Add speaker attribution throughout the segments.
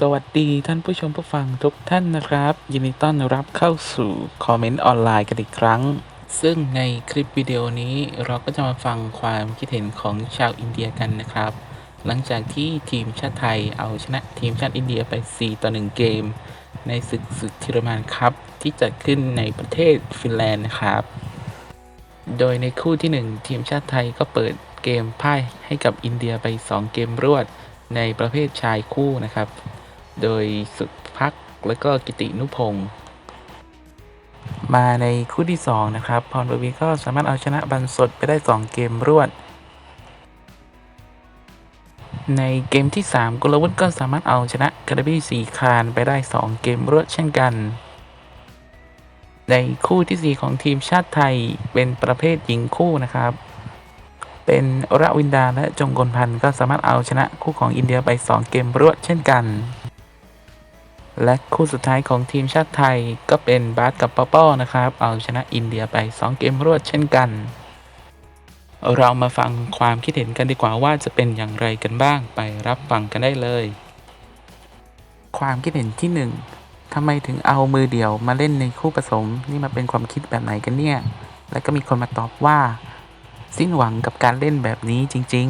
Speaker 1: สวัสดีท่านผู้ชมผู้ฟังทุกท่านนะครับ ยินดีต้อนรับเข้าสู่คอมเมนต์ออนไลน์กันอีกครั้ง ซึ่งในคลิปวิดีโอนี้เราก็จะมาฟังความคิดเห็นของชาวอินเดียกันนะครับ หลังจากที่ทีมชาติไทยเอาชนะทีมชาติอินเดียไป 4 ต่อ 1 เกม ในศึกสุดทิรมานคัพที่จัดขึ้นในประเทศฟินแลนด์นะครับ โดยในคู่ที่ 1 ทีมชาติไทยก็เปิดเกมพ่ายให้กับอินเดียไป 2 เกมรวดในประเภทชายคู่นะครับ โดยสุดพักและก็กิตินุพงศ์มาในคู่ที่ 2 นะครับ พรบวีก็สามารถเอาชนะบันสดไปได้ 2 เกมรวด ในเกมที่ 3กุลวุฒิก็สามารถเอาชนะกระบี่สีคานไปได้ 2 เกมรวดเช่นกัน ในคู่ทีสี่ 4 ของทีมชาติไทยเป็นประเภทหญิงคู่นะครับ เป็นระวินดาและจงกลพันธ์ก็สามารถเอาชนะคู่ของอินเดียไป 2 เกมรวดเช่นกัน และคู่สุดท้ายของทีมชาติไทยก็เป็นบาสกับปอป้อนะครับ เอาชนะอินเดียไป 2 เกมรวดเช่นกัน เรามาฟังความคิดเห็นกันดีกว่าว่าจะเป็นอย่างไรกันบ้างไปรับฟังกันได้เลย ความคิดเห็นที่ 1ทำไมถึงเอามือเดี่ยวมาเล่นในคู่ผสม นี่มาเป็นความคิดแบบไหนกันเนี่ย แล้วก็มีคนมาตอบว่า สิ้นหวังกับการเล่นแบบนี้จริง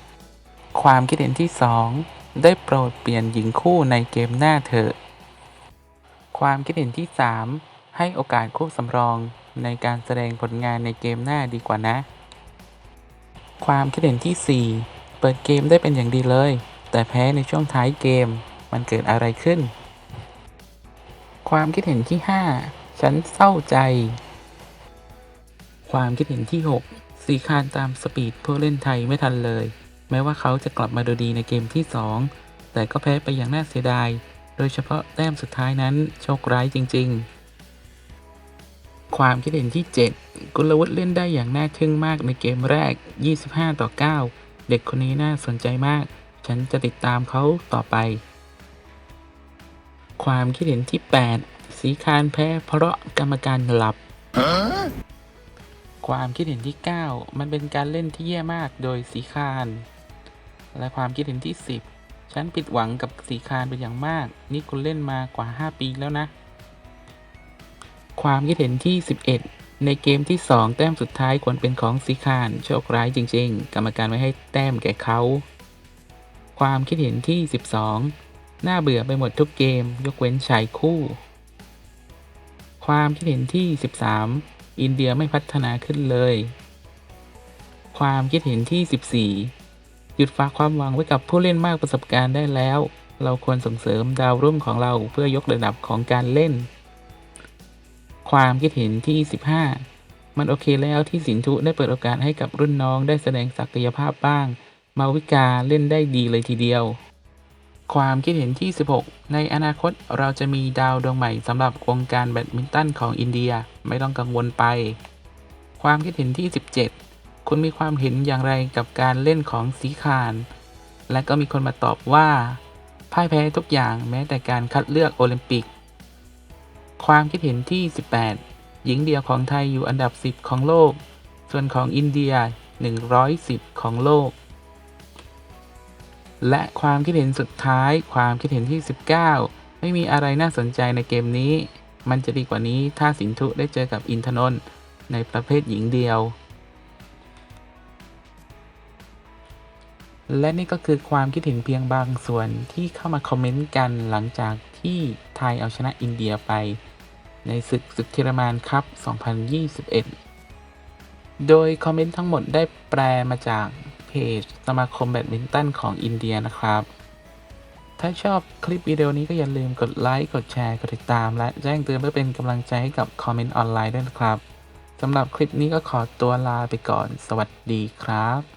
Speaker 1: ๆ ความคิดเห็นที่ 2 ได้โปรดเปลี่ยนหญิงคู่ในเกมหน้าเถอะ ความคิดเห็นที่ 3 ให้โอกาสคู่สำรองในการแสดงผลงานในเกมหน้าดีกว่านะ ความคิดเห็นที่ 4 เปิดเกมได้เป็นอย่างดีเลย แต่แพ้ในช่วงท้ายเกมมันเกิดอะไรขึ้น ความคิดเห็นที่ 5 ฉันเศร้าใจ ความคิดเห็นที่ 6 สีคานตามสปีดผู้เล่นไทยไม่ทันเลย แม้ว่าเขาจะกลับมาดูดีในเกมที่ 2 แต่ก็แพ้ไปอย่างน่าเสียดาย โดยเฉพาะแต้มสุดท้ายนั้นโชคร้ายจริง ๆ ความคิดเห็นที่ 7 กุลวุฒิเล่นได้อย่างน่าทึ่งมากในเกมแรก 25 ต่อ 9 เด็กคนนี้น่าสนใจมาก ฉันจะติดตามเขาต่อไป ความคิดเห็นที่ 8 สีคานแพ้เพราะกรรมการหลับความคิดเห็นที่ 9 มันเป็นการเล่นที่แย่มากโดยสีคาน และความคิดเห็นที่ 10 ฉันผิดหวังกับสีคานเป็นอย่างมาก นี่คุณเล่นมากว่า 5 ปีแล้วนะ ความคิดเห็นที่ 11 ในเกมที่ 2 แต้มสุดท้ายควรเป็นของสีคานโชคร้ายจริง ๆ กรรมการไม่ให้แต้มแก่เขา ความคิดเห็นที่ 12 น่าเบื่อไปหมดทุกเกม ยกเว้นชายคู่ ความคิดเห็นที่ 13 อินเดียไม่พัฒนาขึ้นเลย ความคิดเห็นที่ 14 หยุดฝากความหวังไว้กับผู้เล่นมากประสบการณ์ได้แล้ว เราควรส่งเสริมดาวรุ่งของเราเพื่อยกระดับของการเล่น ความคิดเห็นที่ 15 มันโอเคแล้วที่สินธุได้เปิดโอกาสให้กับรุ่นน้องได้แสดงศักยภาพบ้าง มาวิกาเล่นได้ดีเลยทีเดียว ความคิดเห็นที่ 16 ในอนาคตเราจะมีดาวดวงใหม่สำหรับวงการแบดมินตันของอินเดียไม่ต้องกังวลไป ความคิดเห็นที่ 17 คุณมีความเห็นอย่างไรกับการเล่นของสีคาน และก็มีคนมาตอบว่าพ่ายแพ้ทุกอย่างแม้แต่การคัดเลือกโอลิมปิก ความคิดเห็นที่ 18 หญิงเดียวของไทยอยู่อันดับ 10 ของโลก ส่วนของอินเดีย 110 ของโลก และความคิดเห็นสุดท้าย ความคิดเห็นที่ 19 ไม่มีอะไรน่าสนใจในเกมนี้ มันจะดีกว่านี้ถ้าสินธุได้เจอกับอินทนนท์ในประเภทหญิงเดียว และนี่ก็คือความคิดเห็นเพียงบางส่วนที่เข้ามาคอมเมนต์กันหลังจากที่ไทยเอาชนะอินเดียไป ในศึกศึกเทรมานคัพ2021 โดยคอมเมนต์ทั้งหมดได้แปลมาจากเพจสมาคมแบดมินตันของอินเดียนะครับ ถ้าชอบคลิปวิดีโอนี้ก็อย่าลืมกดไลค์ กดแชร์ กดติดตาม และแจ้งเตือนเพื่อเป็นกำลังใจให้กับคอมเมนต์ออนไลน์ด้วยนะครับสำหรับคลิปนี้ก็ขอตัวลาไปก่อน สวัสดีครับ